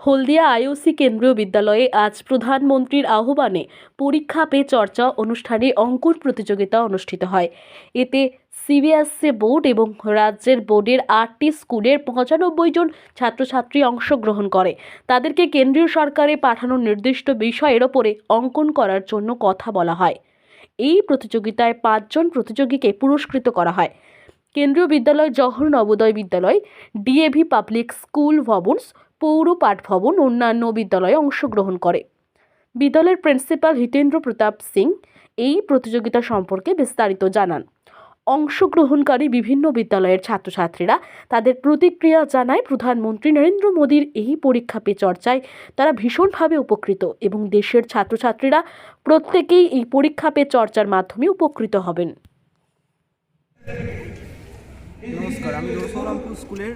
হলদিয়া IOC কেন্দ্রীয় বিদ্যালয়ে আজ প্রধানমন্ত্রীর আহ্বানে পরীক্ষা পে চর্চা অনুষ্ঠানে অঙ্কুর প্রতিযোগিতা অনুষ্ঠিত হয়। এতে সিবিএসসি বোর্ড এবং রাজ্যের বোর্ডের আটটি স্কুলের পঁচানব্বই জন ছাত্রছাত্রী অংশগ্রহণ করে। তাদেরকে কেন্দ্রীয় সরকারে পাঠানো নির্দিষ্ট বিষয়ের ওপরে অঙ্কন করার জন্য কথা বলা হয়। এই প্রতিযোগিতায় পাঁচজন প্রতিযোগীকে পুরস্কৃত করা হয়। কেন্দ্রীয় বিদ্যালয় জহর নবোদয় বিদ্যালয়, ডিএভি পাবলিক স্কুল ভবনস পৌর পাঠ ভবন অন্যান্য বিদ্যালয়ে অংশগ্রহণ করে। বিদ্যালয়ের প্রিন্সিপাল হিতেন্দ্র প্রতাপ সিং এই প্রতিযোগিতা সম্পর্কে বিস্তারিত জানান। অংশগ্রহণকারী বিভিন্ন বিদ্যালয়ের ছাত্রছাত্রীরা তাদের প্রতিক্রিয়া জানায় প্রধানমন্ত্রী নরেন্দ্র মোদীর এই পরীক্ষা পে চর্চায় তারা ভীষণভাবে উপকৃত এবং দেশের ছাত্রছাত্রীরা প্রত্যেকেই এই পরীক্ষা পে চর্চার মাধ্যমে উপকৃত হবেন। নমস্কার, আমি স্কুলের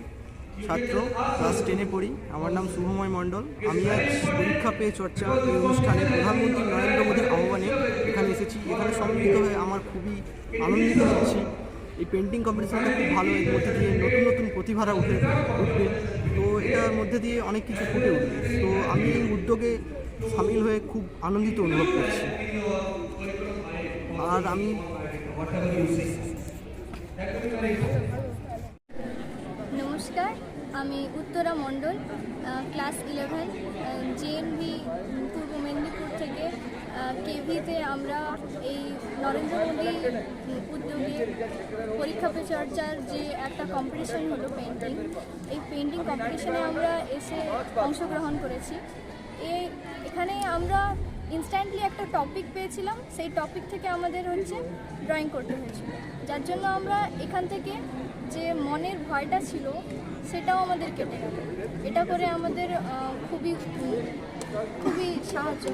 ছাত্র, ক্লাস টেনে পড়ি। আমার নাম শুভময় মণ্ডল। আমি আজ পরীক্ষা পেয়ে চর্চা এই অনুষ্ঠানে প্রধানমন্ত্রী নরেন্দ্র মোদীর আহ্বানে এখানে এসেছি। এখানে সম্মিলিত হয়ে আমার খুবই আনন্দিত হচ্ছি। এই পেন্টিং কম্পিটিশনটা খুব ভালো, এর মধ্যে দিয়ে নতুন নতুন প্রতিভারা উঠে, উঠবে। তো এটার মধ্যে দিয়ে অনেক কিছু ফুটে উঠবে। তো আমি এই উদ্যোগে সামিল হয়ে খুব আনন্দিত অনুভব করছি। আর আমি নমস্কার আমি Uttara Mondal class eleven JNV Purba Medinipur থেকে কেভিতে আমরা এই নরেন্দ্র মোদী উদ্যোগে পরীক্ষা পে চর্চার যে একটা কম্পিটিশন হলো পেন্টিং এই পেন্টিং কম্পিটিশনে আমরা এসে অংশগ্রহণ করেছি। এ, এখানে আমরা ইনস্ট্যান্টলি একটা টপিক পেয়েছিলাম, সেই টপিক থেকে আমাদের হচ্ছে ড্রয়িং করতে হয়েছিল। যার জন্য আমরা এখান থেকে যে মনের ভয়টা ছিল সেটাও আমাদের কেটে গেল এটা করে আমাদের খুবই খুবই সাহায্য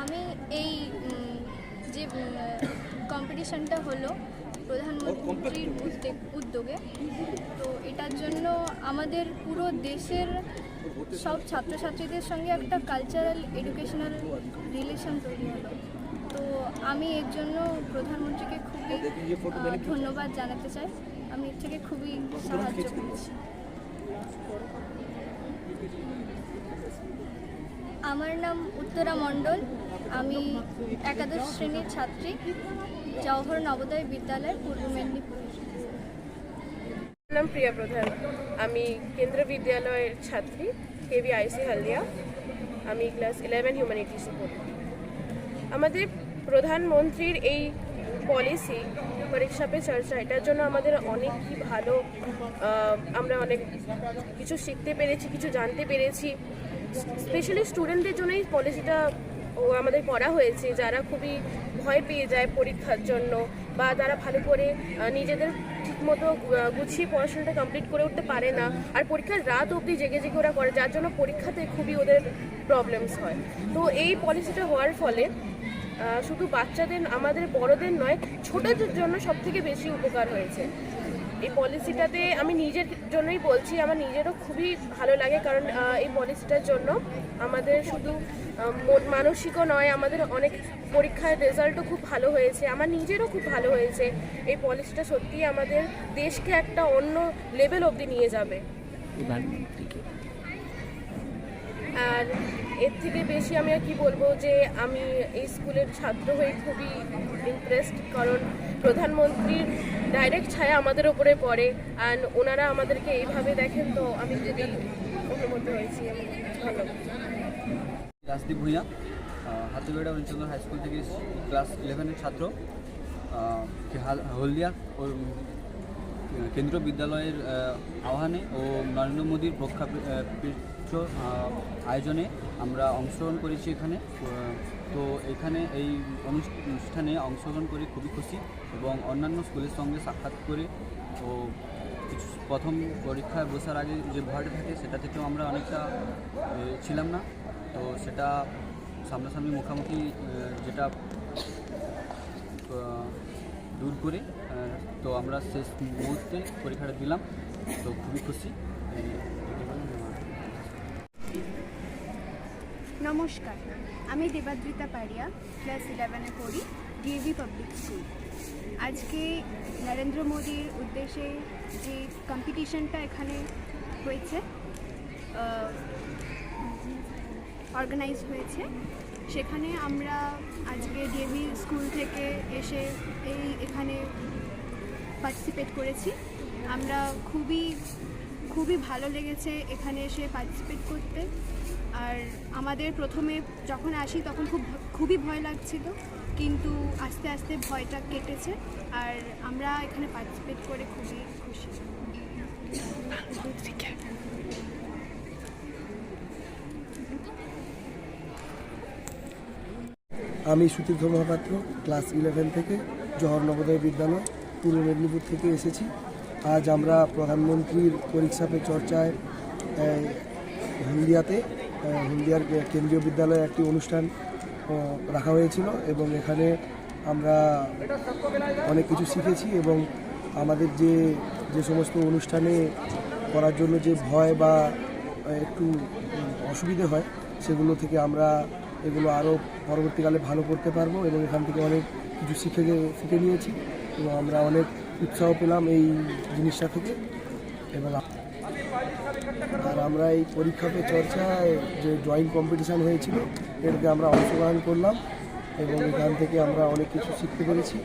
আমি এই যে কম্পিটিশনটা হলো প্রধানমন্ত্রীর উদ্যোগ, তো এটার জন্য আমাদের পুরো দেশের সব ছাত্রছাত্রীদের সঙ্গে একটা কালচারাল এডুকেশনাল রিলেশন তৈরি হলো। তো আমি এর জন্য প্রধানমন্ত্রীকে খুবই ধন্যবাদ জানাতে চাই। আমি এর থেকে খুবই সাহায্য পেয়েছি আমার নাম উত্তরা মণ্ডল। আমি একাদশ শ্রেণির ছাত্রী জওহর নবোদয় বিদ্যালয় পূর্ব মেদিনীপুর। নাম প্রিয়া প্রধান। আমি কেন্দ্র বিদ্যালয়ের ছাত্রী কেবি আইসি হলদিয়া। আমি ক্লাস ইলেভেন হিউম্যানিটিসে পড়ি। আমাদের প্রধানমন্ত্রীর এই পলিসি পরীক্ষা পে চর্চা, এটার জন্য আমাদের অনেকই ভালো আমরা অনেক কিছু শিখতে পেরেছি, কিছু জানতে পেরেছি। স্পেশালি স্টুডেন্টদের জন্য এই পলিসিটা আমাদের করা হয়েছে, যারা খুবই ভয় পেয়ে যায় পরীক্ষার জন্য বা তারা ভালো করে নিজেদের ঠিকমতো গুছিয়ে পড়াশোনাটা কমপ্লিট করে উঠতে পারে না। আর পরীক্ষার রাত অবধি জেগে জেগে ওরা করে, যার জন্য পরীক্ষাতে খুবই ওদের প্রবলেমস হয়। তো এই পলিসিটা হওয়ার ফলে শুধু বাচ্চাদের আমাদের বড়দের নয় ছোটদের জন্য সব থেকে বেশি উপকার হয়েছে। এই পলিসিটাতে আমি নিজের জন্যই বলছি আমার নিজেরও খুবই ভালো লাগে কারণ এই পলিসিটার জন্য আমাদের শুধু মানসিকও নয় আমাদের অনেক পরীক্ষার রেজাল্টও খুব ভালো হয়েছে। আমার নিজেরও খুব ভালো হয়েছে। এই পলিসিটা সত্যিই আমাদের দেশকে একটা অন্য লেভেল অবধি নিয়ে যাবে। আর এর থেকে বেশি আমি আর কি বলব যে আমি এই স্কুলের ছাত্র হয়ে খুবই ইমপ্রেসড কারণ প্রধানমন্ত্রীর ডাইরেক্ট ছায়া আমাদের ওপরে পড়ে আর ওনারা আমাদেরকে এইভাবে দেখেন তো আমি যদি অনুমতি হয়েছি। রাজদীপ ভূঁইয়া হাতিবেড়া রণচন্দ্র হাই স্কুল থেকে ক্লাস ইলেভেনের ছাত্র হাল- হলদিয়া কেন্দ্রীয় বিদ্যালয়ের আহ্বানে ও নরেন্দ্র মোদীর প্রখ্যাপিত আয়োজনে আমরা অংশগ্রহণ করেছি এখানে। তো এখানে এই অনুষ্ঠানে অংশগ্রহণ করে খুবই খুশি এবং অন্যান্য স্কুলের সঙ্গে সাক্ষাৎ করে ও প্রথম পরীক্ষায় বসার আগে যে ভয়টা থাকে সেটা থেকেও আমরা অনেকটা ছিলাম না। তো সেটা সামনাসামনি মুখামুখি যেটা দূর করে তো আমরা শেষ মুহূর্তে পরীক্ষাটা দিলাম। তো খুবই খুশি। নমস্কার। আমি দেবাদ্রিতা পাড়িয়া, ক্লাস ইলেভেনে পড়ি, ডিএভি পাবলিক স্কুল। আজকে নরেন্দ্র মোদীর উদ্দেশ্যে যে কম্পিটিশনটা এখানে হয়েছে অর্গানাইজ হয়েছে। সেখানে আমরা আজকে ডিএভি স্কুল থেকে এসে এই এখানে পার্টিসিপেট করেছি। আমরা খুবই খুবই ভালো লেগেছে এখানে এসে পার্টিসিপেট করতে। আর আমাদের প্রথমে যখন আসি তখন খুব খুবই ভয় লাগছিল, কিন্তু আস্তে আস্তে ভয়টা কেটেছে। আর আমরা এখানে পার্টিসিপেট করে খুবই খুশি। আমি সুতীর্থ মহাপাত্র ক্লাস ইলেভেন থেকে জওহর নবোদয় বিদ্যালয় পূর্ব মেদিনীপুর থেকে এসেছি। আজ আমরা প্রধানমন্ত্রীর পরীক্ষা পে চর্চায় আহ, হলদিয়ার কেন্দ্রীয় বিদ্যালয়ে একটি অনুষ্ঠান রাখা হয়েছিল এবং এখানে আমরা অনেক কিছু শিখেছি এবং আমাদের যে যে সমস্ত অনুষ্ঠানে করার জন্য যে ভয় বা একটু অসুবিধে হয় সেগুলো থেকে আমরা এগুলো আরও পরবর্তীকালে ভালো করতে পারব এবং এখান থেকে অনেক কিছু শিখে শিখে নিয়েছি এবং আমরা অনেক উৎসাহ পেলাম এই জিনিসটা থেকে। এবং আর আমরা এই পরীক্ষা পে চর্চায় যে ড্রয়িং কম্পিটিশান হয়েছিল, এটাতে আমরা অংশগ্রহণ করলাম এবং এখান থেকে আমরা অনেক কিছু শিখতে পেরেছি।